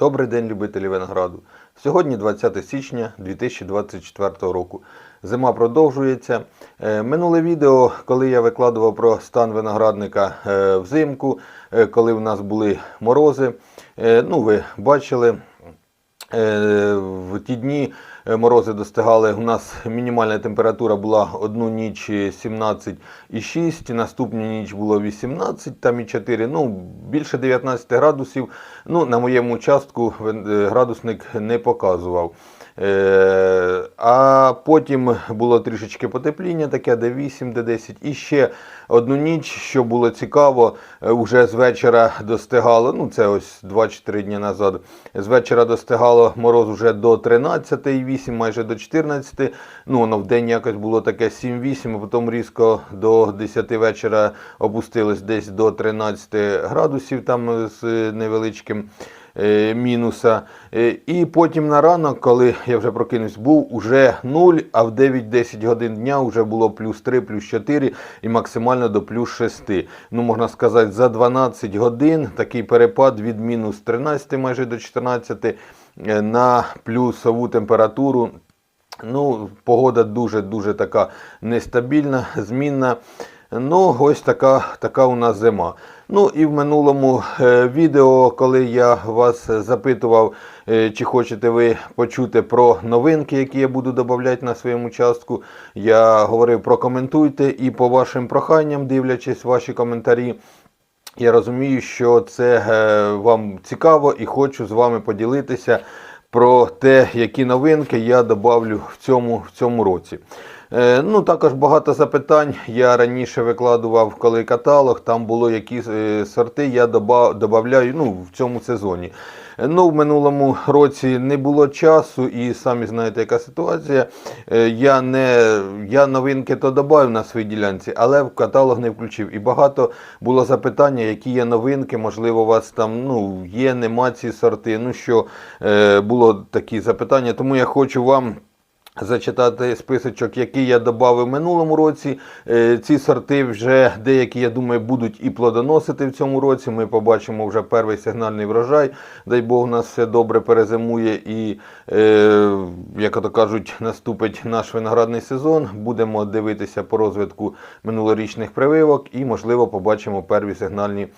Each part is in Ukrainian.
Добрий день, любителі винограду. Сьогодні 20 січня 2024 року. Зима продовжується. Е, Минуле відео, коли я викладував про стан виноградника е, взимку, е, коли в нас були морози. Ну, ви бачили, В ті дні морози достигали. У нас мінімальна температура була одну ніч 17,6, наступну ніч було 18 там і 4, ну більше 19 градусів. Ну, на моєму участку е, градусник не показував. Е, А потім було трішечки потепління, таке де 8, де 10. І ще одну ніч, що було цікаво, е, вже з вечора достигало, ну це ось 2-4 дні назад. З вечора достигало мороз вже до 13,8, майже до 14. Ну, воно в день якось було таке 7-8, а потім різко до 10 вечора опустилось десь до 13 градусів там з невеличким мінуса. Е, І потім на ранок, коли я вже прокинувся, був уже 0, а в 9-10 годин дня вже було плюс 3, плюс 4 і максимально до плюс 6. Ну, можна сказати, за 12 годин такий перепад від мінус 13 майже до 14 е, на плюсову температуру. Ну, погода дуже-дуже така нестабільна, змінна. Ну, ось така, така у нас зима. Ну і в минулому е, відео, коли я вас запитував, е, чи хочете ви почути про новинки, які я буду додавати на своєму частку, я говорив прокоментуйте і по вашим проханням, дивлячись ваші коментарі. Я розумію, що це е, вам цікаво і хочу з вами поділитися про те, які новинки я добавлю в цьому, в цьому році. Е, Ну, також багато запитань. Я раніше викладував, коли каталог, там було які е, сорти я додаю ну, в цьому сезоні. Е, Ну, в минулому році не було часу, і самі знаєте, яка ситуація. Я не я новинки то додав на своїй ділянці, але в каталог не включив. І багато було запитання, які є новинки, можливо, у вас там ну, є, нема ці сорти. Ну що було такі запитання, тому я хочу вам. Зачитати списочок, який я додав минулому році. Е, Ці сорти вже деякі, я думаю, будуть і плодоносити в цьому році. Ми побачимо вже перший сигнальний врожай. Дай Бог, у нас все добре перезимує і, е, як то кажуть, наступить наш виноградний сезон. Будемо дивитися по розвитку минулорічних прививок і, можливо, побачимо перві сигнальні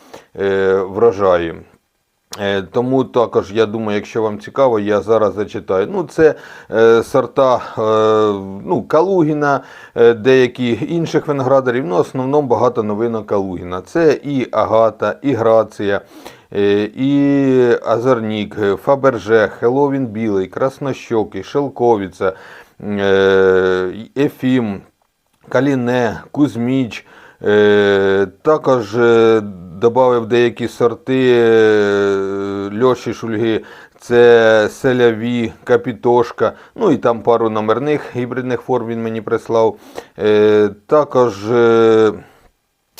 е, врожаї. Е, Тому також, я думаю, якщо вам цікаво, я зараз зачитаю. Ну, це е, сорта е, ну, Калугіна, е, деякі інших виноградарів, ну, в основному багато новинок Калугіна. Це і Агата, і Грація, е, і Азорнік, е, Фаберже, Хеловін Білий, Краснощокий, Шелковіця, е, Ефім, Каліне, Кузьміч. Е, також е, додав деякі сорти е, Льоші Шульги. Це селяві, капітошка, ну і там пару номерних гібридних форм він мені прислав. Також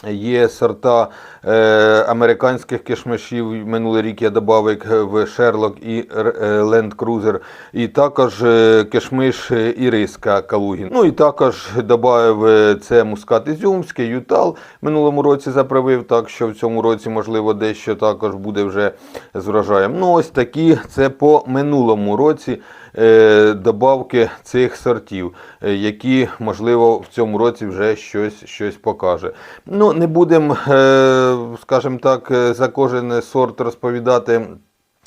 Є сорта е, американських кишмишів. Минулий рік я додав в Шерлок і Ленд Крузер. І також е, кишмиш Іриска Калугін. Ну і також додав е, це мускат Ізюмський, Ютал. Минулому році заправив, так що в цьому році, можливо, дещо також буде вже з врожаєм. Ну, ось такі це по минулому році добавки цих сортів, е, які, можливо, в цьому році вже щось, щось покаже. Ну, не будемо, е, скажімо так, е, за кожен сорт розповідати.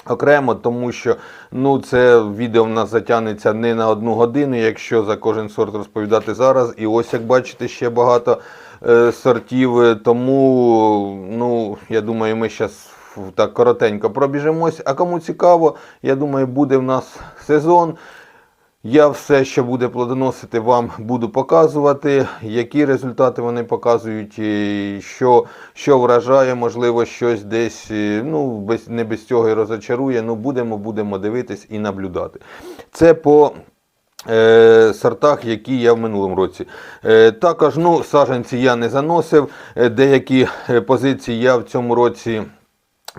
Окремо, тому що ну це відео в нас затягнеться не на одну годину, якщо за кожен сорт розповідати зараз. І ось як бачите, ще багато е, сортів. е, Тому ну я думаю, ми зараз так коротенько пробіжимось. А кому цікаво, я думаю, буде в нас сезон. Я все, що буде плодоносити, вам буду показувати, які результати вони показують, що, що вражає, можливо, щось десь, е, ну, без, не без цього і розочарує. Ну, будемо, будемо дивитись і наблюдати. Це по е, сортах, які я в минулому році. Е, також ну, саджанці я не заносив, е, деякі е, позиції я в цьому році.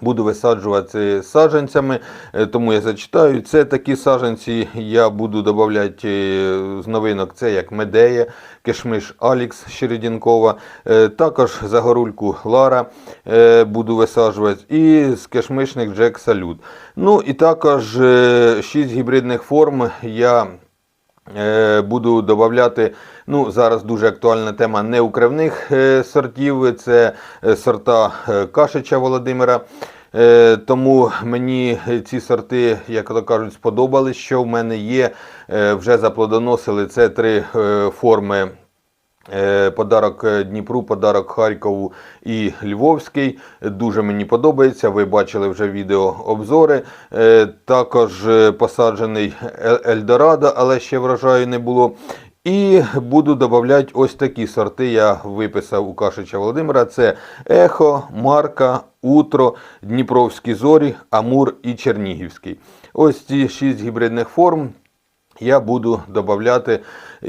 Буду висаджувати саджанцями, е, тому я зачитаю. Це такі саджанці я буду додавати е, з новинок. Це як Медея, Кишмиш Алікс Щередінкова, е, також Загорульку Лара буду висаджувати і з кишмишних Джек Салют. Ну і також 6 гібридних форм я Буду додавати, ну зараз дуже актуальна тема неукривних е, сортів. Це е, сорта е, Кашича Володимира. Е, Тому мені ці сорти, як то кажуть, сподобались. Що в мене є, е, вже заплодоносили це три е, форми. Е, Подарок е, Дніпру, подарок Харкову і Львовський. Дуже мені подобається. Ви бачили вже відео обзори. Е, Також посаджений Ельдорадо, але ще врожаю не було. І буду додавати ось такі сорти. Я виписав у Кашича Володимира. Це Ехо, Марка, Утро, Дніпровські зорі, Амур і Чернігівський. Ось ці шість гібридних форм я буду додавати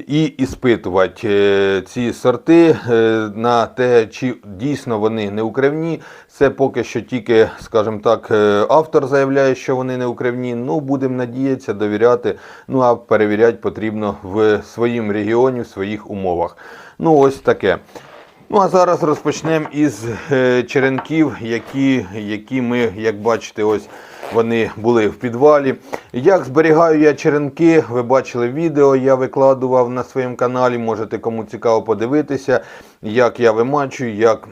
і іспитувати е, ці сорти е, на те, чи дійсно вони не укривні. Це поки що тільки, скажімо так, е, автор заявляє, що вони не укривні. Ну, будемо надіятися, довіряти. Ну а перевіряти потрібно в своїм регіоні, в своїх умовах. Ну, ось таке. Ну а зараз розпочнемо із е, черенків, які, які ми, як бачите, ось вони були в підвалі. Як зберігаю я черенки, ви бачили відео, я викладував на своєму каналі. Можете кому цікаво подивитися, як я вимачую, як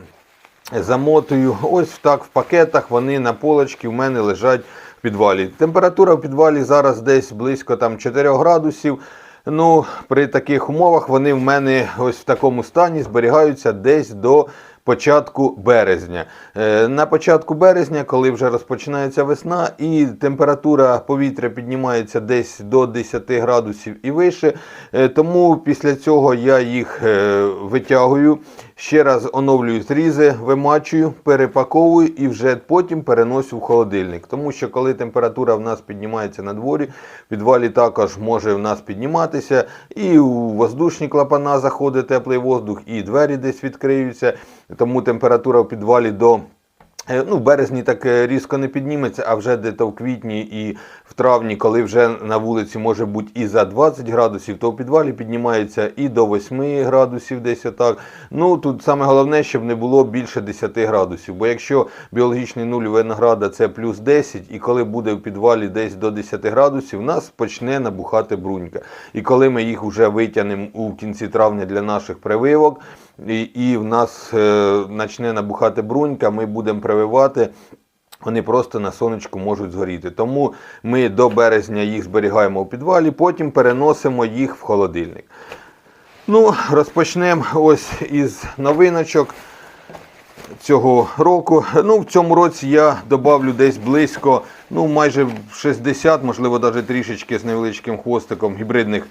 замотую. Ось так в пакетах вони на полочці в мене лежать в підвалі. Температура в підвалі зараз десь близько там 4 градусів. Ну, при таких умовах вони в мене ось в такому стані зберігаються десь до початку березня. Е, На початку березня, коли вже розпочинається весна, і температура повітря піднімається десь до 10 градусів і вище, е, тому після цього я їх е, витягую. Ще раз оновлюю зрізи, вимачую, перепаковую і вже потім переношу в холодильник. Тому що коли температура в нас піднімається на дворі, в підвалі також може в нас підніматися, і у воздушні клапана заходить теплий воздух, і двері десь відкриються. Тому температура в підвалі до Ну, в березні так е, різко не підніметься, а вже десь в квітні і в травні, коли вже на вулиці може бути і за 20 градусів, то в підвалі піднімається і до 8 градусів десь отак. Ну, тут саме головне, щоб не було більше 10 градусів. Бо якщо біологічний нуль винограда це плюс 10, і коли буде в підвалі десь до 10 градусів, в нас почне набухати брунька. І коли ми їх вже витягнемо у кінці травня для наших прививок, і, і в нас е, почне набухати брунька, ми будемо прививати. Вони просто на сонечку можуть згоріти. Тому ми до березня їх зберігаємо у підвалі, потім переносимо їх в холодильник. Ну, розпочнемо ось із новиночок цього року. Ну, в цьому році я добавлю десь близько, ну майже 60, можливо, навіть трішечки з невеличким хвостиком гібридних е,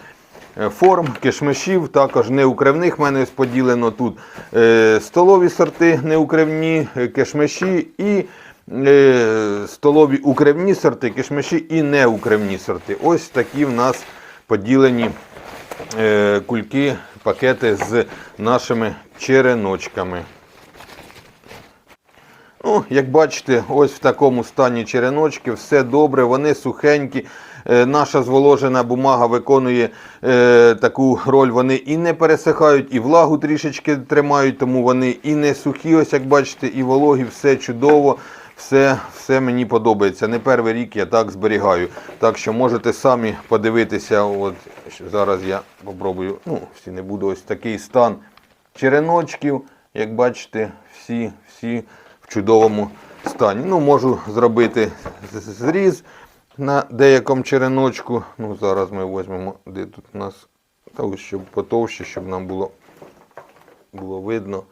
форм, кишмишів, також неукривних. В мене ось поділено тут е, столові сорти неукривні, е, кишмиші і е, столові укривні сорти, кишмиші і неукривні сорти. Ось такі в нас поділені е, кульки, пакети з нашими череночками. Ну, як бачите, ось в такому стані череночки, все добре, вони сухенькі. Е, наша зволожена бумага виконує е, таку роль. Вони і не пересихають, і влагу трішечки тримають, тому вони і не сухі, ось як бачите, і вологі, все чудово. Все, все мені подобається. Не перший рік я так зберігаю. Так що можете самі подивитися. От зараз я попробую. Ну, всі не буду ось такий стан череночків. Як бачите, всі, всі в чудовому стані. Ну, можу зробити зріз на деякому череночку. Ну, зараз ми візьмемо, де тут у нас ось щоб потовще, щоб нам було, було видно.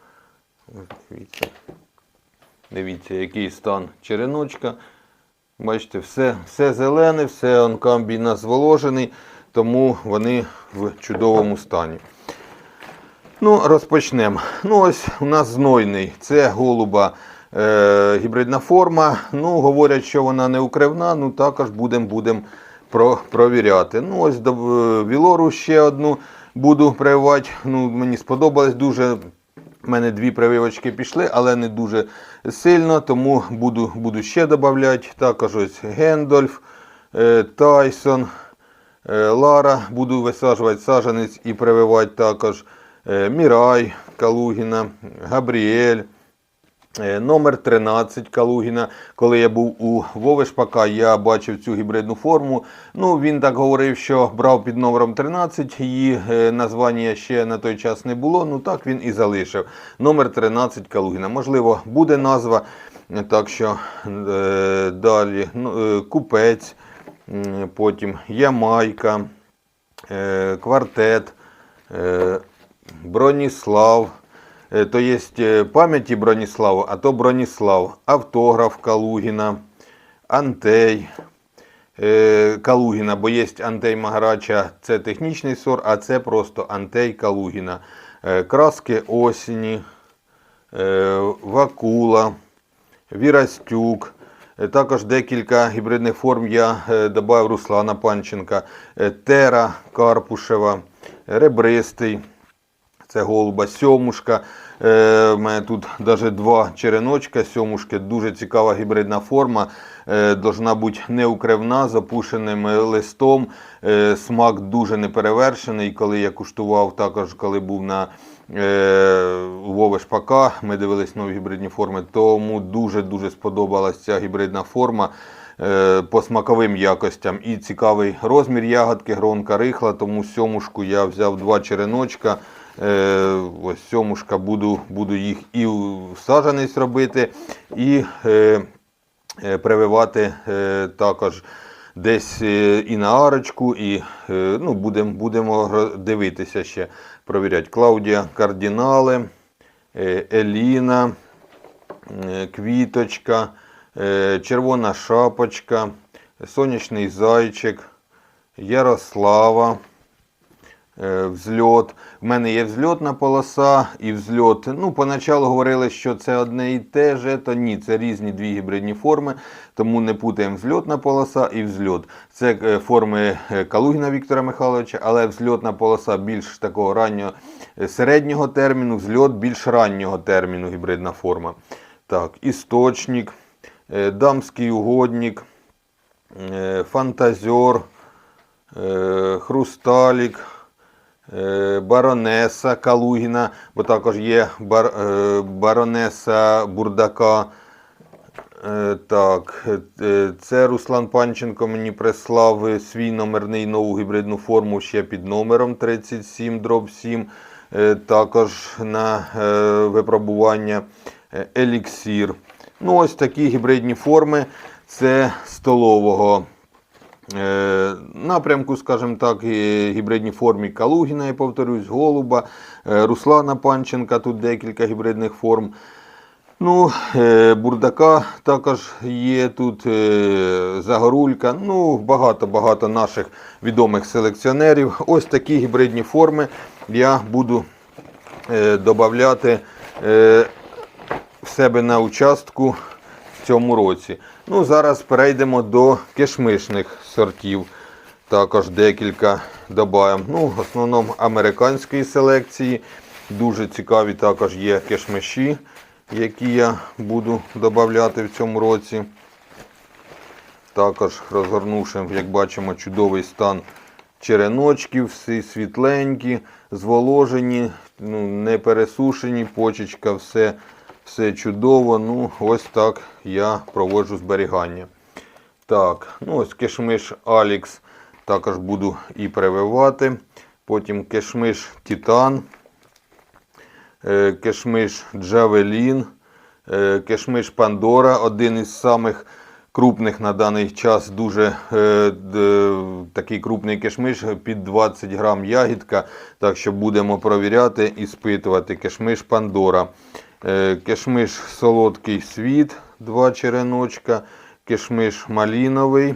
Дивіться. Дивіться, який стан череночка. Бачите, все, все зелене, все онкамбій у нас тому вони в чудовому стані. Ну, розпочнемо. Ну, ось у нас знойний. Це голуба е, гібридна форма. Ну, говорять, що вона не укривна, ну також будемо будем про, провіряти. Ну, ось до е, Вілору ще одну буду прививати. Ну, мені сподобалось дуже. У мене дві прививочки пішли, але не дуже сильно, тому буду, буду ще додавати. Також ось Гендольф, е, Тайсон, е, Лара. Буду висаджувати саджанець і прививати також. Мірай Калугіна, Габріель. Е, Номер 13 Калугіна. Коли я був у Вови Шпака, я бачив цю гібридну форму. Ну, він так говорив, що брав під номером 13, її е, названня ще на той час не було. Ну так він і залишив. Номер 13 Калугіна. Можливо, буде назва. Е, Так що е, далі ну, е, купець, м, потім Ямайка, е, квартет, е, Броніслав. Е, То є е, пам'яті Броніслава, а то Броніслав, автограф Калугіна, Антей е, Калугіна, бо є Антей Магарача, це технічний сор, а це просто Антей Калугіна. Краски осені, Вакула, Вірастюк. Також декілька гібридних форм я додав Руслана Панченка, Тера Карпушева, Ребристий. Це голуба сьомушка. Е, У мене тут навіть два череночка сьомушки. Дуже цікава гібридна форма. Е, Должна бути неукривна, запушеним листом. Е, Смак дуже неперевершений. Коли я куштував, також коли був на е, Вови Шпака, ми дивились нові гібридні форми. Тому дуже-дуже сподобалась ця гібридна форма е, по смаковим якостям. І цікавий розмір ягодки, гронка рихла, тому сьомушку я взяв два череночка. Е, ось сьомушка буду, буду їх і в саджанець робити, і е, е, прививати е, також десь е, і на арочку, і е, ну, будемо будемо дивитися ще, провіряти. Клаудія Кардінали, е, Еліна, е, Квіточка, е, Червона шапочка, Сонячний зайчик, Ярослава. Е, Взльот. В мене є взльотна полоса і взльот. Ну, поначалу говорили, що це одне і те ж, то ні, це різні дві гібридні форми, тому не путаємо взльотна полоса і взльот. Це е, форми е, Калугіна Віктора Михайловича, але взльотна полоса більш такого раннього середнього терміну, взльот більш раннього терміну гібридна форма. Так, істочник, дамський угодник, фантазер, хрусталік. Е, Баронеса Калугіна, бо також є бар, е, баронеса Бурдака. Е, Так, це Руслан Панченко мені прислав свій номерний нову гібридну форму ще під номером 37 дроб 7. Е, Також на випробування еліксір. Ну, ось такі гібридні форми. Це столового напрямку, скажімо так, гібридній формі Калугіна, я повторюсь, Голуба, е, Руслана Панченка, тут декілька гібридних форм. Ну, е, Бурдака також є тут, е, Загорулька, ну, багато-багато наших відомих селекціонерів. Ось такі гібридні форми я буду е, додавати е, в себе на участку в цьому році. Ну, зараз перейдемо до кишмишних сортів. Також декілька додаємо. Ну, в основному американської селекції. Дуже цікаві також є кишмиші, які я буду додавати в цьому році. Також розгорнувши, як бачимо, чудовий стан череночків, всі світленькі, зволожені, ну, не пересушені, почечка, все, все чудово. Ну, ось так я проводжу зберігання. Так, ну ось кишмиш Алікс також буду і прививати. Потім кишмиш Титан, е, кишмиш Джавелін, е, кишмиш Пандора, один із самих крупних на даний час, дуже е, д- такий крупний кишмиш, під 20 грам ягідка. Так що будемо провіряти і спитувати. Кишмиш Пандора. Е, Кишмиш солодкий світ, два череночка, кишмиш маліновий.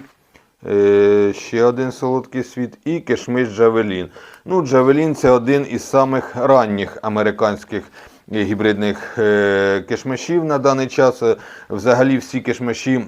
Е, ще один солодкий світ і кишмиш Джавелін. Ну, Джавелін це один із самих ранніх американських гібридних е, кишмишів на даний час. Взагалі всі кишмиші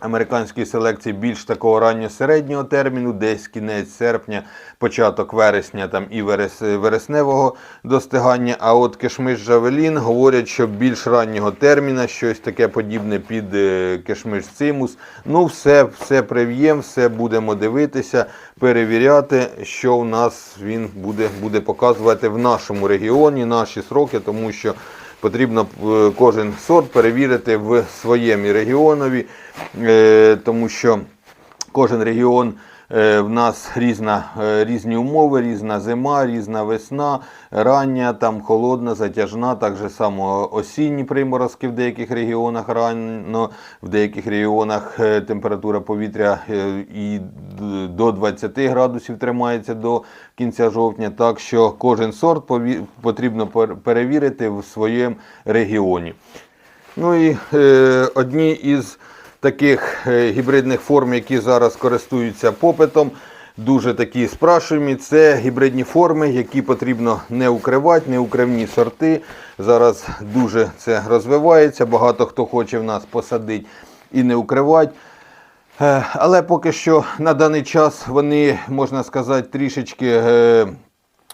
американської селекції більш такого ранньо-середнього терміну, десь кінець серпня, початок вересня там і верес, вересневого достигання. А от кишмиш Жавелін говорять, що більш раннього терміна, щось таке подібне під е, кишмиш цимус. Ну, все, все прив'єм, все будемо дивитися, перевіряти, що в нас він буде, буде показувати в нашому регіоні, наші сроки, тому що. Потрібно е, кожен сорт перевірити в своєму регіонові, е, тому що кожен регіон в нас різна, е, різні умови, різна зима, різна весна, рання, там холодна, затяжна, так же само осінні приморозки в деяких регіонах рано, в деяких регіонах е, температура повітря е, і до 20 градусів тримається до кінця жовтня. Так що кожен сорт потрібно пер- перевірити в своєму регіоні. Ну і е, одні із таких е, гібридних форм, які зараз користуються попитом, дуже такі спрашуємі, це гібридні форми, які потрібно не укривати, не укривні сорти. Зараз дуже це розвивається. Багато хто хоче в нас посадити і не укривати. Е, Але поки що на даний час вони, можна сказати, трішечки е,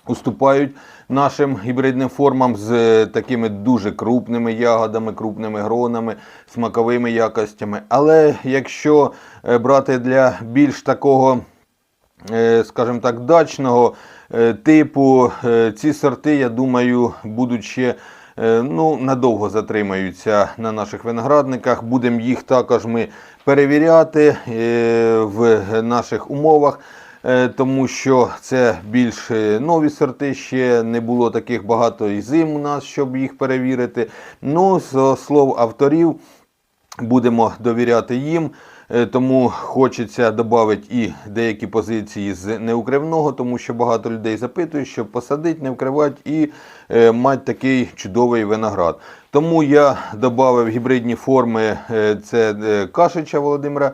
уступають нашим гібридним формам з е, такими дуже крупними ягодами, крупними гронами, смаковими якостями. Але якщо е, брати для більш такого е, скажімо так, дачного типу. Ці сорти, я думаю, будуть ще ну, надовго затримаються на наших виноградниках. Будемо їх також ми перевіряти в наших умовах. Е, Тому що це більш нові сорти, ще не було таких багато і зим у нас, щоб їх перевірити. Ну, з слов авторів, будемо довіряти їм. Е, Тому хочеться додати і деякі позиції з неукривного, тому що багато людей запитують, щоб посадити, не вкривати і е, мати такий чудовий виноград. Тому я додав гібридні форми е, це Кашича Володимира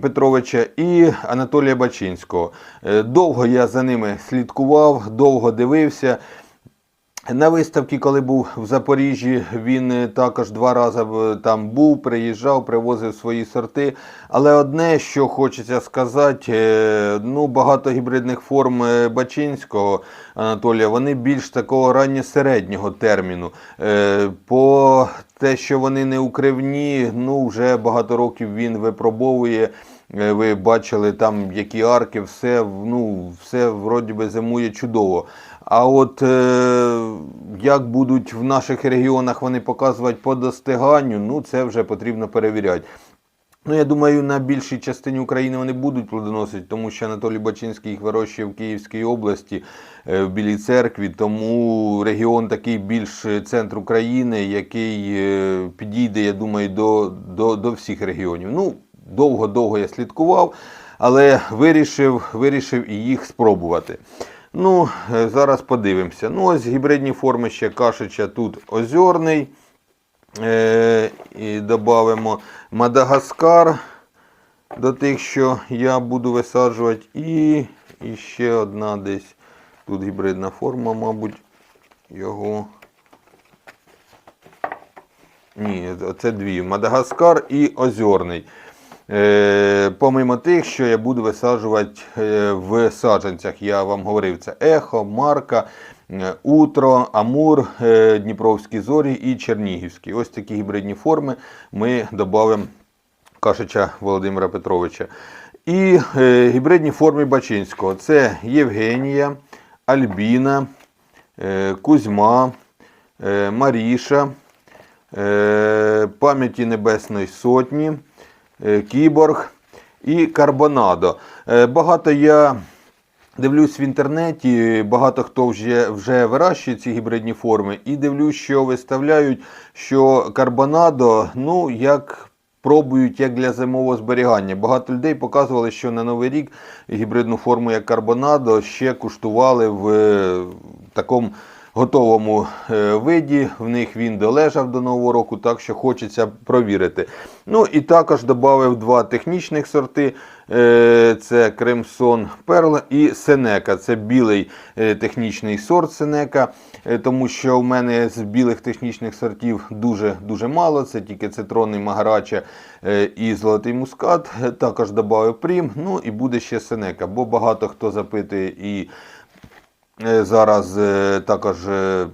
Петровича і Анатолія Бачинського. Е, Довго я за ними слідкував, довго дивився. На виставці, коли був в Запоріжжі, він е, також два рази е, там був, приїжджав, привозив свої сорти. Але одне, що хочеться сказати, е, ну багато гібридних форм Бачинського Анатолія, вони більш такого ранньо-середнього терміну. По те, що вони не укривні, ну вже багато років він випробовує. Ви бачили там, які арки, все, ну, все вроді би зимує чудово. А от е, як будуть в наших регіонах вони показувати по достиганню, ну це вже потрібно перевіряти. Ну, я думаю, на більшій частині України вони будуть плодоносити, тому що Анатолій Бачинський їх вирощує в Київській області, е, в Білій церкві. Тому регіон такий більш е, центр України, який е, підійде, я думаю, до, до, до всіх регіонів. Ну, довго-довго я слідкував, але вирішив, вирішив і їх спробувати. Ну, е, зараз подивимося. Ну, ось гібридні форми ще кашича тут озерний. Е, і додамо Мадагаскар до тих, що я буду висаджувати. І, і ще одна десь тут гібридна форма, мабуть, його. Ні, це дві. Мадагаскар і озерний. Е, помимо тих, що я буду висаджувати е, в саджанцях, я вам говорив, це Ехо, Марка, е, Утро, Амур, Дніпровські зорі і Чернігівські. Ось такі гібридні форми ми додамо Кашича Володимира Петровича. І гібридні форми Бачинського. Це Євгенія, Альбіна, Кузьма, Маріша, пам'яті Небесної Сотні, Кіборг і Карбонадо. Е, Багато я дивлюсь в інтернеті, багато хто вже, вже вирощує ці гібридні форми, і дивлюсь, що виставляють, що Карбонадо, ну, як. Пробують як для зимового зберігання. Багато людей показували, що на Новий рік гібридну форму як Карбонадо ще куштували в е, такому готовому е, виді. В них він долежав до нового року, так що хочеться провірити. Ну і також додав два технічних сорти. Е, Це Кремсон Перл і Сенека. Це білий е, технічний сорт Сенека, тому що в мене з білих технічних сортів дуже дуже мало. Це тільки цитронний магарача і золотий мускат. Також додав прім. Ну і буде ще Сенека, бо багато хто запитує і Зараз е, також е,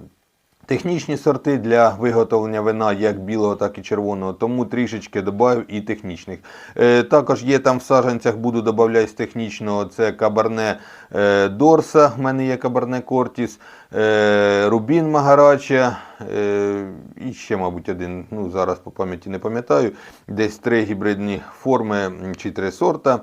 технічні сорти для виготовлення вина як білого, так і червоного, тому трішечки додав і технічних. Е, Також є там в саджанцях, буду додавати з технічного, це кабарне е, Дорса, в мене є кабарне Кортіс, е, Рубін Магарача е, і ще, мабуть, один, ну зараз по пам'яті не пам'ятаю, десь три гібридні форми чи три сорта.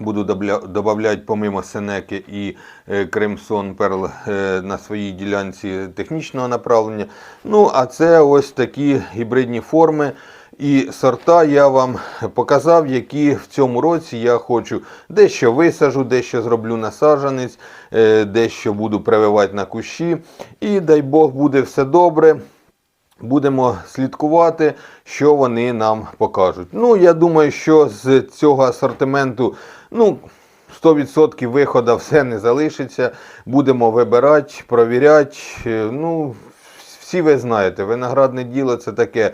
Буду додавати помимо Сенеки і е, Кремсон Перл е, на своїй ділянці технічного направлення. Ну, а це ось такі гібридні форми. І сорта я вам показав, які в цьому році я хочу дещо висажу, дещо зроблю на саджанець, е, дещо буду прививати на кущі. І дай Бог буде все добре. Будемо слідкувати, що вони нам покажуть. Ну, я думаю, що з цього асортименту, ну, 100% виходу все не залишиться. Будемо вибирати, провіряти. Е, Ну, всі ви знаєте, виноградне діло це таке.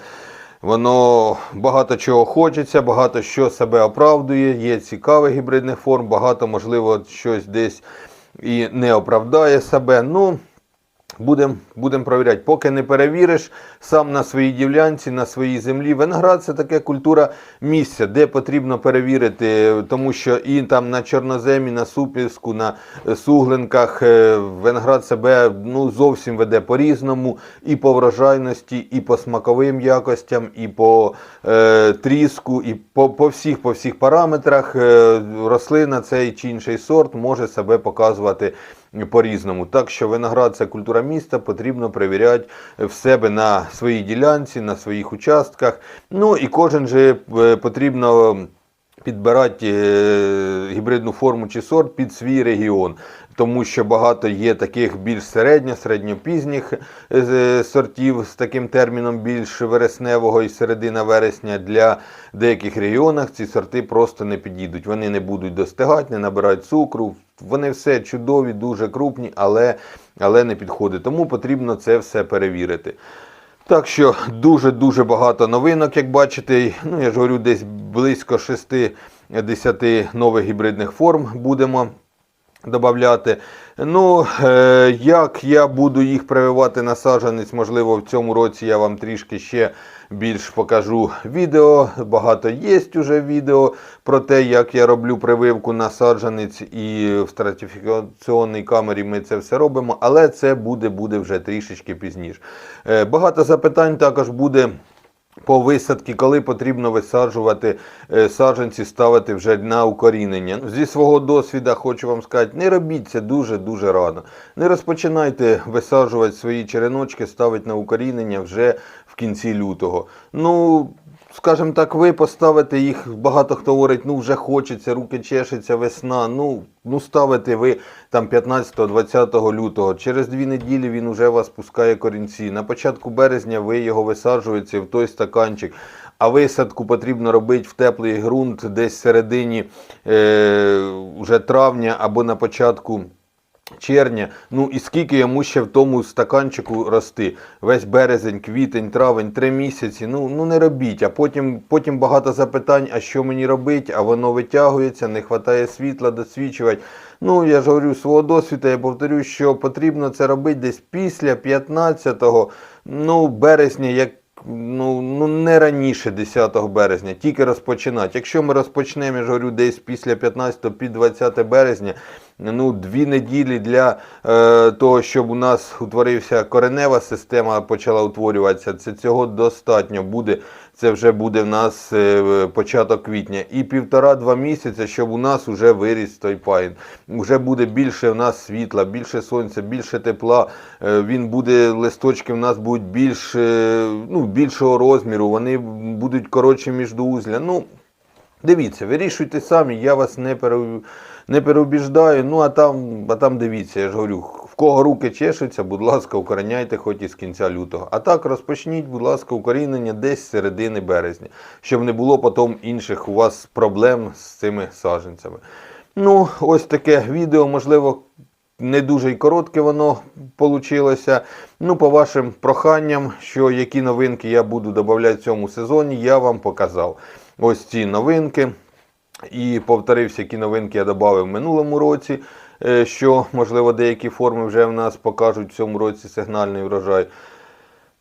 Воно багато чого хочеться, багато що себе оправдує, є цікавих гібридних форм, багато, можливо, щось десь і не оправдає себе. Ну, Будемо будем провіряти. Поки не перевіриш сам на своїй ділянці, на своїй землі. Виноград це таке культура місця, де потрібно перевірити, тому що і там на чорноземі, на супіску, на суглинках е, виноград себе ну, зовсім веде по-різному. І по врожайності, і по смаковим якостям, і по е, тріску, і по, по, всіх, по всіх параметрах е, рослина цей чи інший сорт може себе показувати по-різному. Так що виноград це культура міста, потрібно перевіряти в себе на своїй ділянці, на своїх участках. Ну і кожен же е, потрібно. Підбирати е, гібридну форму чи сорт під свій регіон, тому що багато є таких більш середньо, середньопізніх е, сортів з таким терміном більш вересневого і середина вересня. Для деяких регіонах ці сорти просто не підійдуть. Вони не будуть достигати, не набирають цукру. Вони все чудові, дуже крупні, але, але не підходить. Тому потрібно це все перевірити. Так що дуже-дуже багато новинок, як бачите. Ну, я ж говорю, десь близько 6-10 нових гібридних форм будемо додати. Ну, е, як я буду їх прививати на саджанець, можливо, в цьому році я вам трішки ще більш покажу відео. Багато є вже відео про те, як я роблю прививку на саджанець і в стратифікаційній камері ми це все робимо, але це буде, буде вже трішечки пізніше. Е, багато запитань також буде. По висадці, коли потрібно висаджувати е, саджанці, ставити вже на укорінення. Зі свого досвіду хочу вам сказати, не робіть це дуже-дуже рано. Не розпочинайте висаджувати свої череночки, ставити на укорінення вже в кінці лютого. Ну, скажімо так, ви поставите їх, багато хто говорить, ну вже хочеться, руки чешеться, весна. Ну, ну ставите ви там 15-20 лютого. Через дві неділі він вже вас пускає корінці. На початку березня ви його висаджуєте в той стаканчик. А висадку потрібно робити в теплий ґрунт десь в середині е, вже травня або на початку червня. Ну і скільки йому ще в тому стаканчику рости? Весь березень, квітень, травень, три місяці. Ну ну не робіть. А потім потім багато запитань, а що мені робити, а воно витягується, не вистачає світла, досвідчувати. Ну, я ж говорю свого досвіду, я повторю, що потрібно це робити десь після 15-го, ну, березня, як Ну, ну не раніше 10 березня, тільки розпочинати. Якщо ми розпочнемо, я ж говорю, десь після 15 під 20 березня, ну, дві неділі для е, того, щоб у нас утворився коренева система, почала утворюватися, це цього достатньо буде. Це вже буде в нас е, початок квітня. І півтора-два місяці, щоб у нас вже виріс той пайн. Вже буде більше в нас світла, більше сонця, більше тепла. Е, він буде, листочки в нас будуть більш, е, ну, більшого розміру, вони будуть коротші між міждоузля. Ну, Дивіться, вирішуйте самі, я вас не пере, не переубіждаю. Ну, а там, а там дивіться, я ж говорю, в кого руки чешуться, будь ласка, укореняйте хоч із кінця лютого. А так розпочніть, будь ласка, укорінення десь з середини березня, щоб не було потім інших у вас проблем з цими саджанцями. Ну, ось таке відео, можливо, не дуже й коротке воно получилося. Ну, по вашим проханням, що які новинки я буду додавати в цьому сезоні, я вам показав. Ось ці новинки. І повторився, які новинки я додав в минулому році, е, що, можливо, деякі форми вже в нас покажуть в цьому році сигнальний врожай.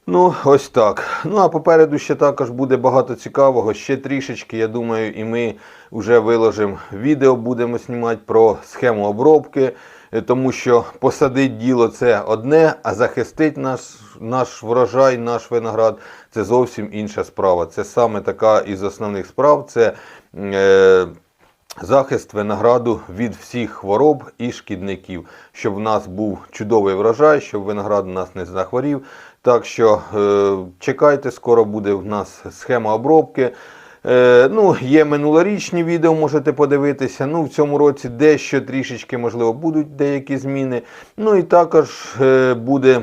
Ну, ось так. Ну, а попереду ще також буде багато цікавого. Ще трішечки, я думаю, і ми вже виложимо відео, будемо знімати про схему обробки, тому що посадить діло це одне, а захистить наш, наш врожай, наш виноград це зовсім інша справа. Це саме така із основних справ. Це е, захист винограду від всіх хвороб і шкідників, щоб в нас був чудовий врожай, щоб виноград у нас не захворів. Так що е, чекайте, скоро буде в нас схема обробки. Е, ну, є минулорічні відео, можете подивитися. Ну, в цьому році дещо трішечки, можливо, будуть деякі зміни. Ну і також е, буде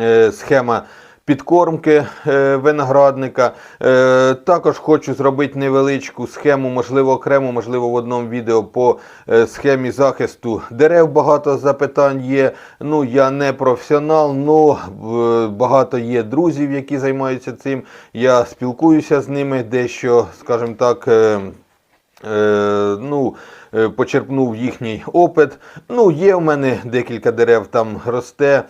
е, схема підкормки е, виноградника. Е, Також хочу зробити невеличку схему, можливо, окремо, можливо, в одному відео по е, схемі захисту дерев. Багато запитань є. Ну, я не професіонал, але багато є друзів, які займаються цим. Я спілкуюся з ними, дещо, скажімо так. ну, почерпнув їхній опит. Ну, є в мене декілька дерев там росте,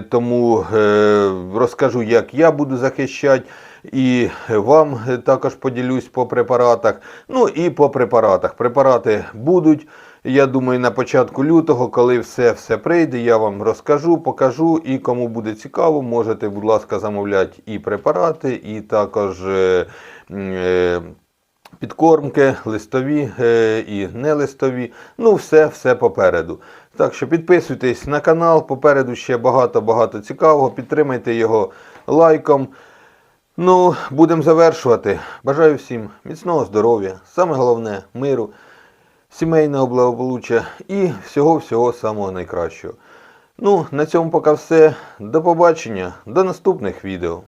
тому е, розкажу, як я буду захищати. І вам е, також поділюсь по препаратах. Ну і по препаратах. Препарати будуть. Я думаю, на початку лютого, коли все все прийде, я вам розкажу, покажу. І кому буде цікаво, можете, будь ласка, замовляти і препарати, і також. е, е, підкормки, листові е, і не листові. Ну, все, все попереду. Так що підписуйтесь на канал, попереду ще багато-багато цікавого. Підтримайте його лайком. Ну, будемо завершувати. Бажаю всім міцного здоров'я, саме головне миру, сімейного благополуччя і всього-всього самого найкращого. Ну, на цьому поки все. До побачення, до наступних відео.